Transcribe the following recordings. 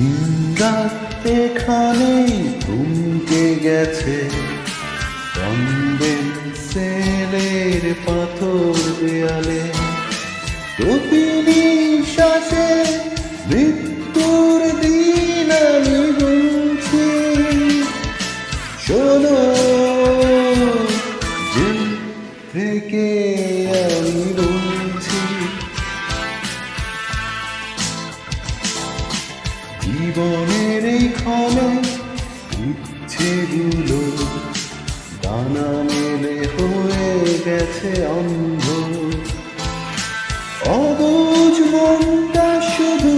দিন রাত এখানেই থমকে গেছে। কন্ডেন সেলের পাথর দেয়ালে। প্রতি নিঃশ্বাসে জীবনের এই ক্ষণে ইচ্ছেগুলো দানা মেলে হয়ে গেছে অন্ধ। অবুঝ মনটা শুধু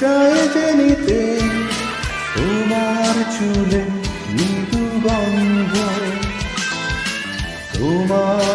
চায় যে নিতে, তোমার চুলে মৃদু গন্ধ। তোমার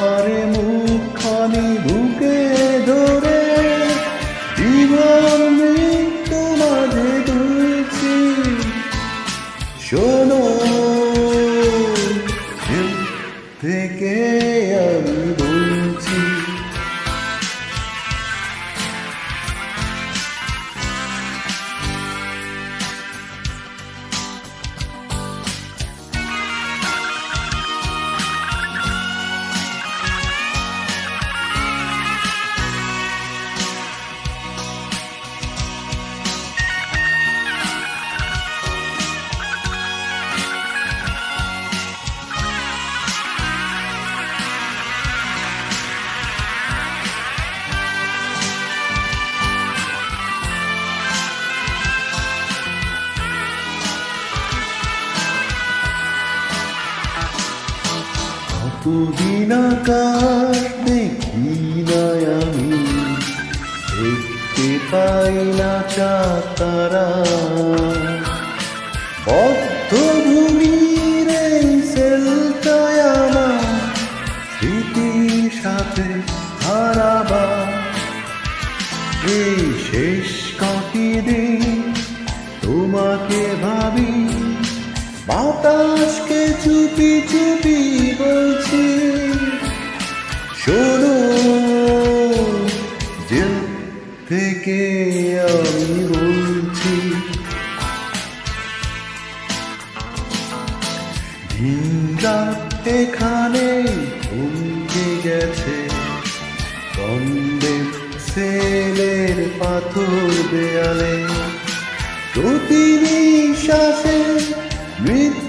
কতদিন আকাশ দেখি না আমি। দেখতে পাই না চাঁদ তারা বদ্ধভূমির এই সেলটায় আমার স্মৃতির সাথে হারাবা। এই শেষ কটি দিন তোমাকে ভাবি বাতাসকে চুপি চুপি বলছি, শোনো, জেল থেকে আমি বলছি এখানে থমকে গেছে কন্দে সেলের পাথর দেয়ালে প্রতি নিঃশ্বাসে Win